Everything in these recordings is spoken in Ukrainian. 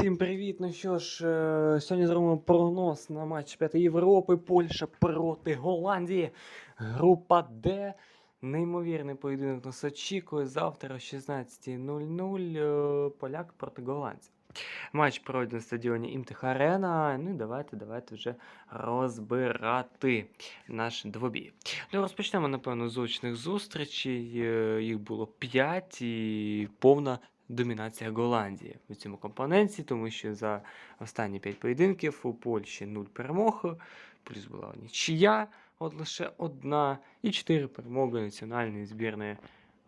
Всім привіт! Ну що ж, е, сьогодні зробимо прогноз на матч П'ятої Європи, Польща проти Голландії. Група Д. Неймовірний поєдинок нас очікує завтра о 16.00 е, поляк проти голландців. Матч пройде на стадіоні Імтех Арена. Ну і давайте, давайте вже розбирати наш двобій. Ну, розпочнемо, напевно, з очних зустрічей. Е, Їх було 5 і повна домінація Голландії у цьому компоненті, тому що за останні 5 поєдинків у Польщі 0 перемог, плюс була нічия, от лише одна, і 4 перемоги національної збірної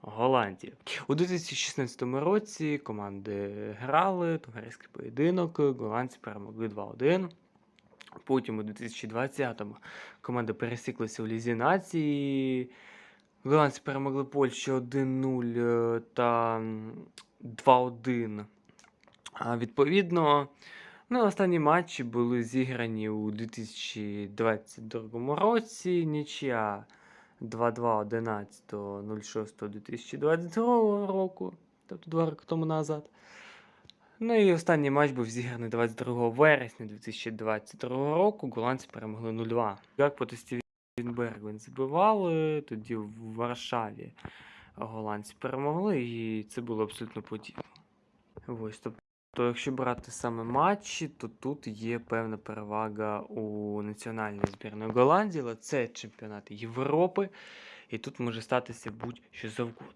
Голландії. У 2016 році команди грали товариський поєдинок, голландці перемогли 2-1. Потім у 2020-му команди пересіклися у Лізі нації. Голландці перемогли Польщу 1-0 е, та м, 2-1. А відповідно, ну, останні матчі були зіграні у 2022 році. Нічия 2-2 11.06.2022 року, тобто два роки тому назад. Ну і останній матч був зіграний 22 вересня 2022 року. Голландці перемогли 0-2. Як по тесті Вінбергвен забивали, тоді в Варшаві голландці перемогли, і це було абсолютно подібно. Ось, тобто, якщо брати саме матчі, то тут є певна перевага у національної збірної Голландії, але це чемпіонат Європи, і тут може статися будь-що завгодно.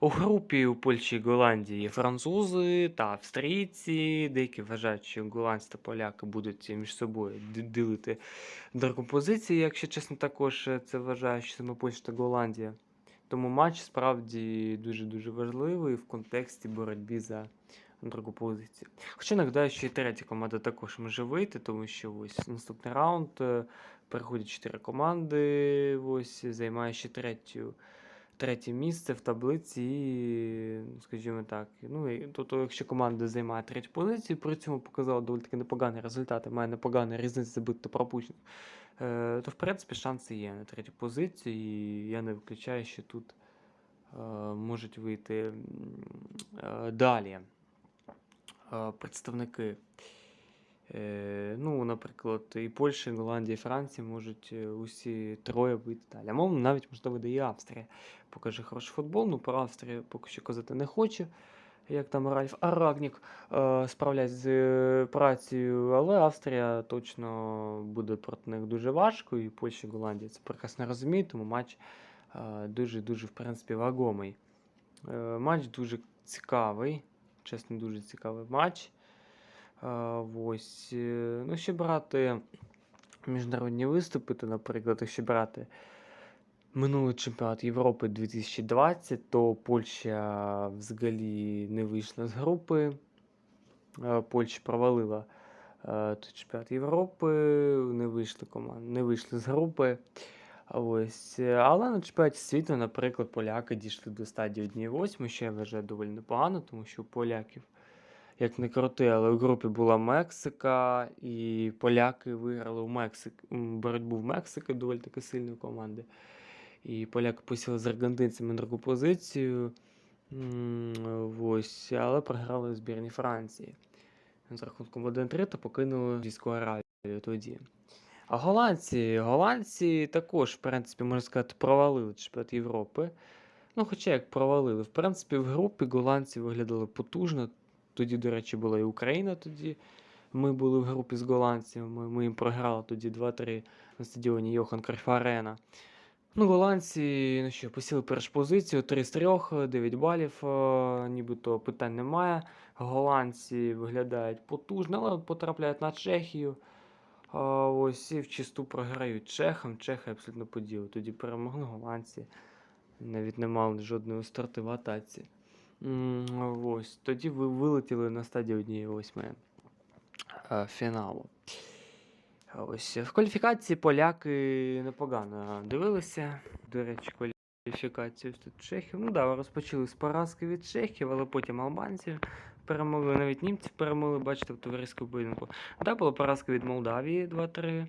У групі у Польщі і Голландії французи та австрійці. Деякі вважають, що голландці та поляки будуть між собою ділити другу позицію. Якщо чесно, також е, це вважаю, що саме Польща та Голландія. Тому матч справді дуже-дуже важливий в контексті боротьби за другу позицію. Хоча нагадаю, що і третя команда також може вийти, тому що ось наступний раунд е, переходять чотири команди, ось займає ще третю. Третє місце в таблиці, і, скажімо так. Ну, тобто, якщо команда займає третю позицію, при цьому показала доволі таки непогані результати, має непогану різницю забитих та е, то в принципі шанси є на третю позицію, і я не виключаю, що тут е, можуть вийти далі представники. Е, ну, наприклад, і Польща, і Голландія, і Франція можуть е, усі троє вийти далі. А мов навіть можливо де і Австрія покаже хороший футбол. Ну, про Австрію поки що казати не хочу. Як там Ральф Арагнік е, справляється з працею, але Австрія точно буде проти них дуже важко, і Польща і Голландія це прекрасно розуміють, тому матч дуже-дуже, в принципі, вагомий. Матч дуже цікавий, чесно, дуже цікавий матч. Ось. е, Ну, ще брати міжнародні виступи, то, наприклад, якщо брати минулий чемпіонат Європи 2020, то Польща взагалі не вийшла з групи. Польща провалила е, чемпіонат Європи, не вийшли команди, не вийшли з групи. Ось. е, Але на чемпіонаті світу, наприклад, поляки дійшли до стадії 1-8, що я вважаю доволі непогано, тому що у поляків, як не крути, але в групі була Мексика, і поляки виграли у Мексик... боротьбу в Мексики, доволі таки сильної команди. І поляки посіли з аргентинцями на другу позицію. Ось, але програли у збірні Франції. З рахунком 1-3 та покинули Російську Аравію тоді. А голландці, голландці також, в принципі, можна сказати, провалили чемпіонат Європи. Ну, хоча як провалили, в принципі, в групі голландці виглядали потужно. Тоді, до речі, була і Україна тоді. Ми були в групі з голландцями. Ми їм програли тоді 2-3 на стадіоні Йохан Кройф Арена. Ну, голландці, ну що, посіли першу позицію, 3 з 3, 9 балів, е, нібито питань немає. Голландці виглядають потужно, але потрапляють на Чехію. Ось і в чисту програють чехам. Чехи абсолютно поділи. Тоді перемогли голландці. Навіть не мали жодної старти в атаці. Ось. Тоді ви вилетіли на стадію 1-8 е, фіналу. Ось в кваліфікації поляки непогано дивилися. До речі, кваліфікацію тут Чехів. Ну да, розпочали з поразки від Чехів, але потім албанців перемогли, навіть німці перемогли, бачите, в товариському поєдинку. Да, була поразка від Молдавії 2-3.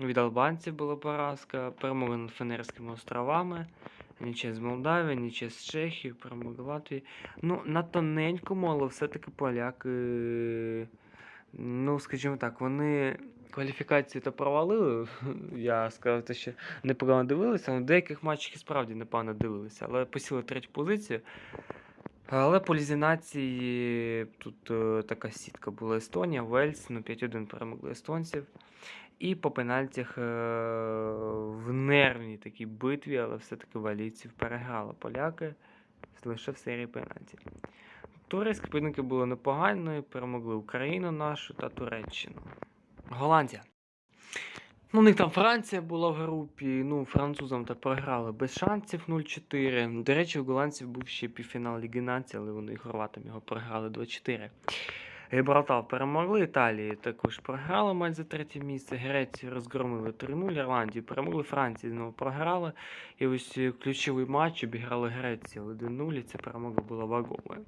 Від албанців була поразка, перемога над Фенерськими островами. Ніче з Молдавії, ніче з Чехії, перемога Латвії. Ну, на тоненькому, але все-таки поляки ну, скажімо так, вони кваліфікацію то провалили. Я сказав, те, що непогано дивилися. але в деяких матчах і справді непогано дивилися, але посіли третю позицію. Але по лізінації тут е, така сітка була Естонія, Вельс, ну 5-1 перемогли естонців. І по пенальтях е, в нервній такій битві, але все-таки валійців переграли поляки лише в серії пенальтів. Турецькі поєдинки були непогані, перемогли Україну нашу та Туреччину. Голландія. Ну, у них там Франція була в групі, ну, французам так програли без шансів 0-4. До речі, у голландців був ще півфінал Ліги Нації, але вони хорватам його програли 2-4. Гібралтар перемогли Італії, також програли матч за третє місце. Грецію розгромили 3-0, Ірландію перемогли, Франції знову програли. І ось е, ключовий матч обіграли Грецію 1-0, і ця перемога була вагомою.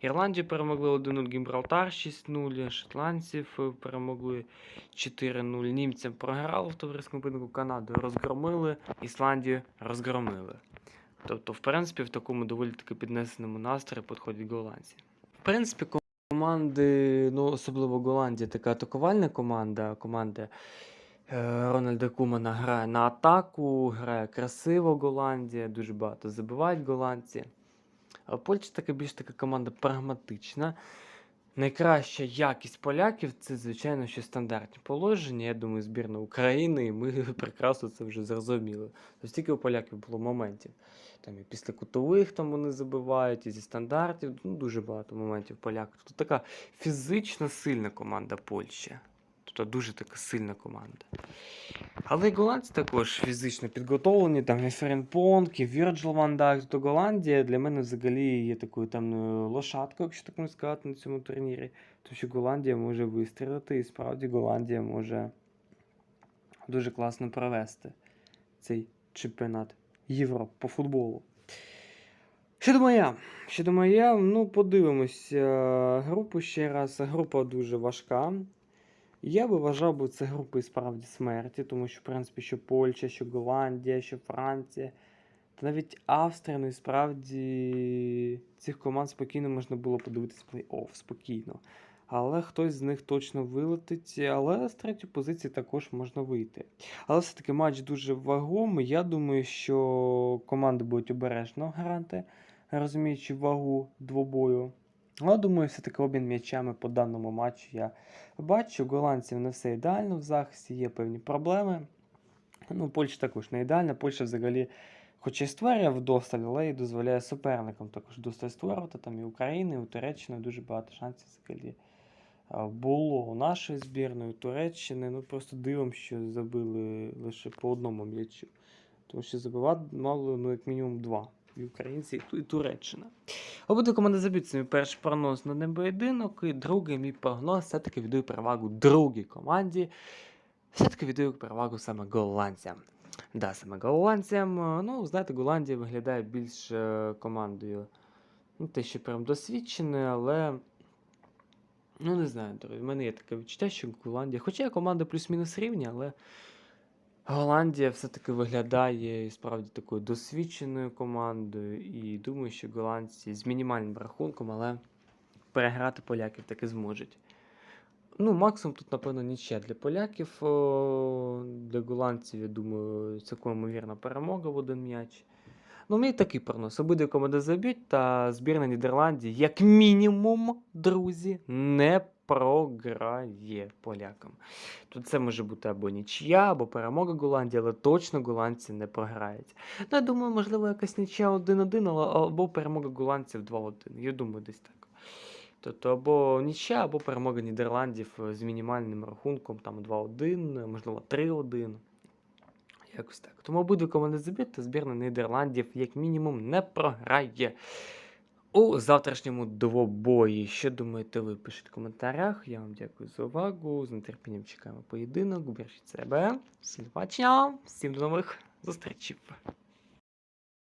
Ірландію перемогли 1-0, Гібралтар 6-0, шотландців е, перемогли 4-0. Німцям програли в товариському поєдинку Канаду, розгромили, Ісландію розгромили. Тобто, в принципі, в такому доволі таки піднесеному настрої підходять голландці. В принципі, команди, ну, особливо Голландія, така атакувальна команда. Команда е, Рональда Кумана грає на атаку, грає красиво Голландія, дуже багато забивають голландці. А Польща така більш така команда прагматична. Найкраща якість поляків це, звичайно, що стандартні положення. Я думаю, збірна України, і ми прекрасно це вже зрозуміли. Тобто у поляків було моментів. Там і після кутових там вони забивають, і зі стандартів. Ну, дуже багато моментів поляків. Тобто така фізично сильна команда Польщі. Тобто дуже така сильна команда. Але і голландці також фізично підготовлені, там Ференпонг, і Вірджил Ван Дайк. Тобто Голландія для мене взагалі є такою там ну, лошадкою, якщо так можна сказати, на цьому турнірі. Тому що Голландія може вистрілити, і справді Голландія може дуже класно провести цей чемпіонат Європи по футболу. Що думаю я? Що думаю я? Ну, подивимось е, групу ще раз. Група дуже важка. Я би вважав би це групи справді смерті, тому що, в принципі, що Польща, що Голландія, що Франція, та навіть Австрія, ну і справді цих команд спокійно можна було подивитись плей-офф спокійно. Але хтось з них точно вилетить, але з третьої позиції також можна вийти. Але все-таки матч дуже вагомий. Я думаю, що команди будуть обережно грати, розуміючи вагу двобою. Але думаю, все-таки обмін м'ячами по даному матчу я бачу. Голландців не все ідеально в захисті, є певні проблеми. Ну, Польща також не ідеальна. Польща взагалі, хоч і створює вдосталь, але і дозволяє суперникам також досталь створювати. Там і України, і у Туреччини дуже багато шансів взагалі було у нашої збірної, у Туреччини. Ну просто дивом, що забили лише по одному м'ячу. Тому що забивати мало ну, як мінімум два. І українці, і Туреччина. Обидві команди заб'ють мій перший прогноз на небоєдинок, і другий мій прогноз все-таки віддаю перевагу другій команді. Все-таки віддаю перевагу саме голландцям. Да, саме голландцям. Ну, знаєте, Голландія виглядає більш е, командою. Ну, те, що прям досвідчене, але. Ну, не знаю, друзі, в мене є таке відчуття, що Голландія. Хоча команда плюс-мінус рівні, але Голландія все-таки виглядає справді такою досвідченою командою. І думаю, що голландці з мінімальним рахунком, але переграти поляків таки зможуть. Ну, максимум тут, напевно, нічия для поляків. Для голландців, я думаю, цілком ймовірна перемога в один м'яч. Ну, мій такий прогноз. Обидві команди заб'ють, та збірна Нідерландів, як мінімум, друзі, не програє полякам. Тут це може бути або нічия, або перемога Голландії, але точно голландці не програють. Ну, я думаю, можливо, якась нічия 1-1, або перемога голландців 2-1. Я думаю, десь так. Тобто або нічия, або перемога Нідерландів е, з мінімальним рахунком, там 2-1, можливо, 3-1. Якось так. Тому команди заб'ють, та збірна Нідерландів, як мінімум, не програє. У завтрашньому двобої. Що думаєте ви? Пишіть в коментарях. Я вам дякую за увагу. З нетерпінням чекаємо поєдинок. Бережіть себе. Всім бачення. Всім до нових зустрічей.